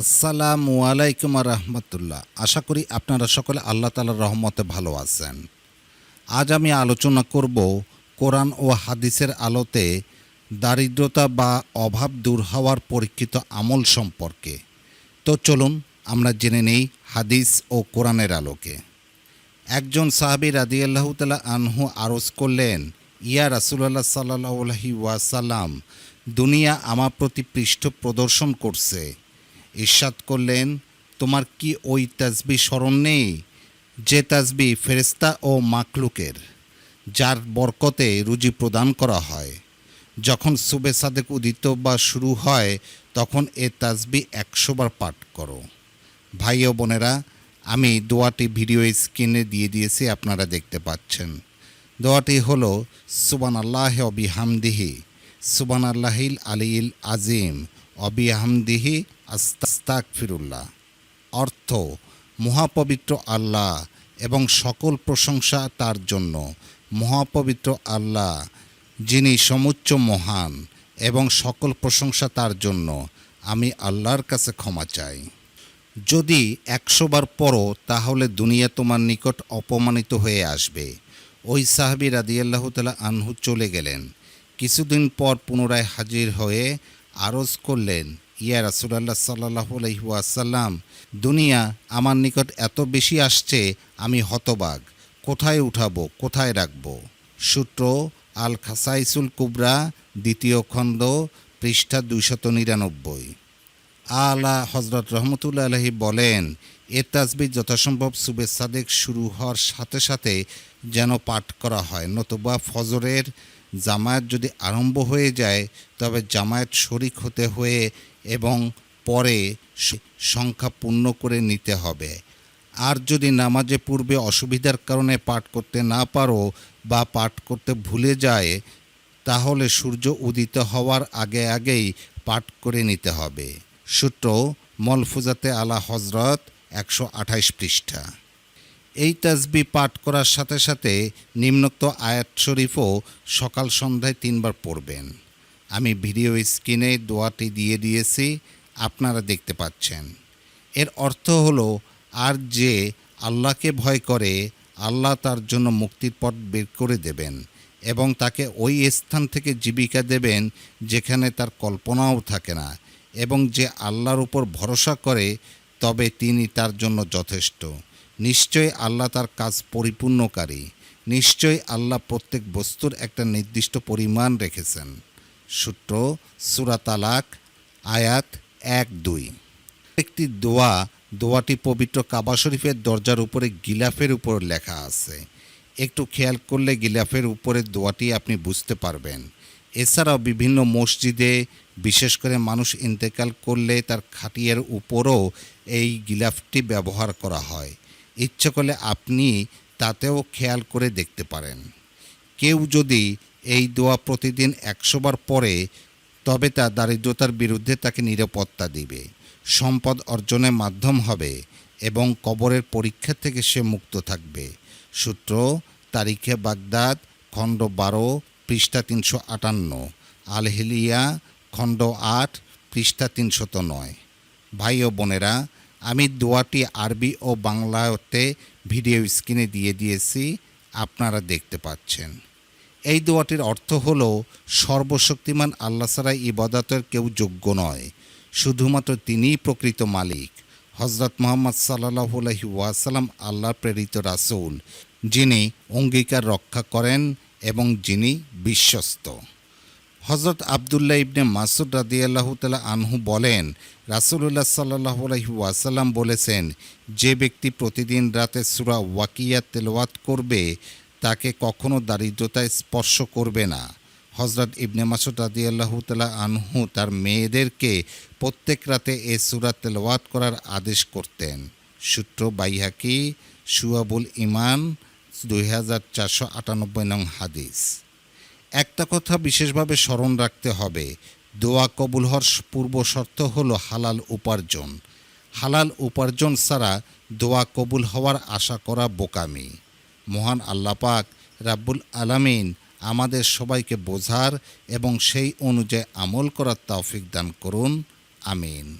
আসসালামু আলাইকুম রহমতুল্লাহ। আশা করি আপনারা সকলে আল্লাহ তালার রহমতে ভালো আছেন। আজ আমি আলোচনা করব কোরআন ও হাদিসের আলোতে দারিদ্রতা বা অভাব দূর হওয়ার পরীক্ষিত আমল সম্পর্কে। তো চলুন আমরা জেনে নেই হাদিস ও কোরআনের আলোকে। একজন সাহাবি রাদিয়াল্লাহু তালা আনহু আরজ করলেন, ইয়া রাসুলাল্লাহ সাল্লাহি ওয়াসাল্লাম, দুনিয়া আমার প্রতি পৃষ্ঠ প্রদর্শন করছে। ইরশাদ করলেন, তোমার কি ওই তাজবি স্মরণ নেই? যে তাজবি ফেরেস্তা ও মাকলুকের যার বরকতে রুজি প্রদান করা হয়। যখন সুবে সাদেক উদিত বা শুরু হয়, তখন এ তাজবি একশোবার পাঠ করো। ভাই ও বোনেরা, আমি দোয়াটি ভিডিও স্ক্রিনে দিয়ে দিয়েছি, আপনারা দেখতে পাচ্ছেন। দোয়াটি হলো সুবান আল্লাহ অবিহামদিহি সুবান আল্লাহিল আলিল আজিম অবিহামদিহি আস্তাক ফিরুল্লাহ অর্থ, মহাপবিত্র আল্লাহ এবং সকল প্রশংসা তার জন্য। মহাপবিত্র আল্লাহ, যিনি সমুচ্চ মহান এবং সকল প্রশংসা তার জন্য। আমি আল্লাহর কাছে ক্ষমা চাই। যদি একশোবার পরও তাহলে দুনিয়া তোমার নিকট অপমানিত হয়ে আসবে। ওই সাহাবি রাদিয়াল্লাহ তালা আনহু চলে গেলেন। কিছুদিন পর পুনরায় হাজির হয়ে আরজ করলেন, ইয়া রাসুলাল্লাহ সাল্লাহ আলহিহাসাল্লাম দুনিয়া আমার নিকট এত বেশি আসছে, আমি হতবাগ কোথায় উঠাবো, কোথায় রাখব? সূত্র আল খাসাইসুল কুবরা, দ্বিতীয় খণ্ড, পৃষ্ঠা দুইশত নিরানব্বই। আলা হজরত রহমতুল্লা আলহী বলেন এ তাজবি যথাসম্ভব সুবে সাদেক শুরু হওয়ার সাথে সাথে যেন পাঠ করা হয়। নতুবা ফজরের জামায়াত যদি আরম্ভ হয়ে যায়, তবে জামায়াত শরিক হতে হয়ে এবং পরে সংখ্যা পূর্ণ করে নিতে হবে। আর যদি নামাজে পূর্বে অসুবিধার কারণে পাঠ করতে না পারো বা পাঠ করতে ভুলে যায়, তাহলে সূর্য উদিত হওয়ার আগে আগেই পাঠ করে নিতে হবে। সূত্র মলফুজাতে আলা হজরত একশো আঠাইশ পৃষ্ঠা। এই তাজবি পাঠ করার সাথে সাথে নিম্নোক্ত আয়াত শরীফও সকাল সন্ধ্যায় তিনবার পড়বেন। আমি ভিডিও স্ক্রিনে দোয়াটি দিয়ে দিয়েছি, আপনারা দেখতে পাচ্ছেন। এর অর্থ হলো, আর যে আল্লাহকে ভয় করে, আল্লাহ তার জন্য মুক্তির পথ বের করে দেবেন এবং তাকে ওই স্থান থেকে জীবিকা দেবেন যেখানে তার কল্পনাও থাকে না এবং যে আল্লাহর উপর ভরসা করে তবে তিনি তার জন্য যথেষ্ট। নিশ্চয় আল্লাহ তার কাজ পরিপূর্ণকারী। নিশ্চয় আল্লাহ প্রত্যেক বস্তুর একটা নির্দিষ্ট পরিমাণ রেখেছেন। সূত্র, সুরা তালাক, আয়াত এক দুই। একটি দোয়া, দোয়াটি পবিত্র কাবা শরীফের দরজার উপরে গিলাফের উপর লেখা আছে। একটু খেয়াল করলে গিলাফের উপরে দোয়াটি আপনি বুঝতে পারবেন। এছাড়াও বিভিন্ন মসজিদে বিশেষ করে মানুষ ইন্তেকাল করলে তার খাটিয়ার উপরও এই গিলাফটি ব্যবহার করা হয়। ইচ্ছে করলে আপনি তাতেও খেয়াল করে দেখতে পারেন। কেউ যদি এই দোয়া প্রতিদিন একশোবার পরে তবে তা দারিদ্রতার বিরুদ্ধে তাকে নিরাপত্তা দিবে। সম্পদ অর্জনের মাধ্যম হবে এবং কবরের পরীক্ষা থেকে সে মুক্ত থাকবে। সূত্র, তারিখে বাগদাদ, খণ্ড বারো পৃষ্ঠা তিনশো আটান্ন, আলহেলিয়া, খণ্ড আট, পৃষ্ঠা তিনশত নয়। ভাই ও বোনেরা, আমি দোয়াটি আরবি ও বাংলাতে ভিডিও স্ক্রিনে দিয়ে দিয়েছি, আপনারা দেখতে পাচ্ছেন। এই দোয়াটির অর্থ হল, সর্বশক্তিমান আল্লাহ ছাড়া ইবাদতের কেউ যোগ্য নয়, শুধুমাত্র তিনিই প্রকৃত মালিক। হজরত মোহাম্মদ সাল্লাহ আলহি ওয়াসাল্লাম আল্লাহ প্রেরিত রাসুল, যিনি অঙ্গীকার রক্ষা করেন এবং যিনি বিশ্বস্ত। হজরত আবদুল্লাহ ইবনে মাসুদ রাদিয়াল্লাহু তালা আনহু বলেন, রাসুলুল্লাহ সাল্লাহ আলহি ওয়াসাল্লাম বলেছেন, যে ব্যক্তি প্রতিদিন রাতে সুরা ওয়াকিয়া তেলওয়াত করবে, তাকে কখনো দারিদ্রতায় স্পর্শ করবে না। হজরত ইবনে মাসুদ রাদিয়াল্লাহু তালা আনহু তার মেয়েদেরকে প্রত্যেক রাতে এ সুরা তেলওয়াত করার আদেশ করতেন। সূত্র বাইহাকি, সুয়াবুল ইমান দুই হাজার চারশো আটানব্বই নং হাদিস। একটা কথা বিশেষভাবে স্মরণ রাখতে হবে, দোয়া কবুল হওয়ার পূর্ব শর্ত হলো হালাল উপার্জন। হালাল উপার্জন ছাড়া দোয়া কবুল হওয়ার আশা করা বোকামি। মহান আল্লাপাক রাব্বুল আলামিন আমাদের সবাইকে বোঝার এবং সেই অনুযায়ী আমল করার তৌফিক দান করুন। আমিন।